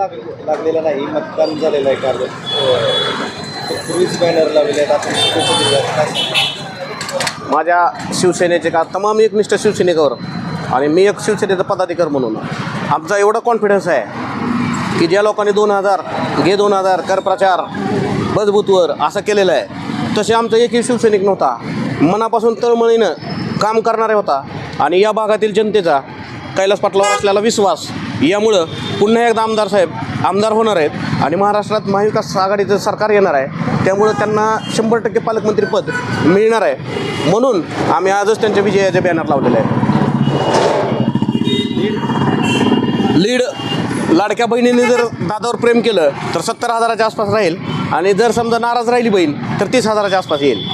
लाग लागलेला नाही. मतदान झालेलं आहे कार्य पूर्वीच बॅनर लावलेले आहेत. आपण शुभेच्छा दिल्या काय माझ्या शिवसेनेचे का तमाम एकनिष्ठ शिवसैनिकावर. आणि मी एक शिवसेनेचा पदाधिकार म्हणून. आमचा एवढा कॉन्फिडन्स आहे की ज्या लोकांनी दोन हजार घे दोन हजार कर प्रचार बजबूतवर असं केलेलं आहे. तसे आमचा एकही शिवसैनिक नव्हता. मनापासून तळमळीनं काम करणारे होता. आणि या भागातील जनतेचा कैलास पाटलावर असलेला विश्वास यामुळं पुन्हा एकदा आमदार साहेब आमदार होणार आहेत आणि महाराष्ट्रात महाविकास आघाडीचं सरकार येणार आहे. त्यामुळं त्यांना शंभर टक्के पालकमंत्रीपद मिळणार आहे. म्हणून आम्ही आजच त्यांच्या विजयाचे बॅनर लावलेले आहे लीड लाडक्या बहिणीने जर दादावर प्रेम केलं तर सत्तर हजाराच्या आसपास राहील. आणि जर समजा नाराज राहिली बहीण तर तीस हजाराच्या आसपास येईल.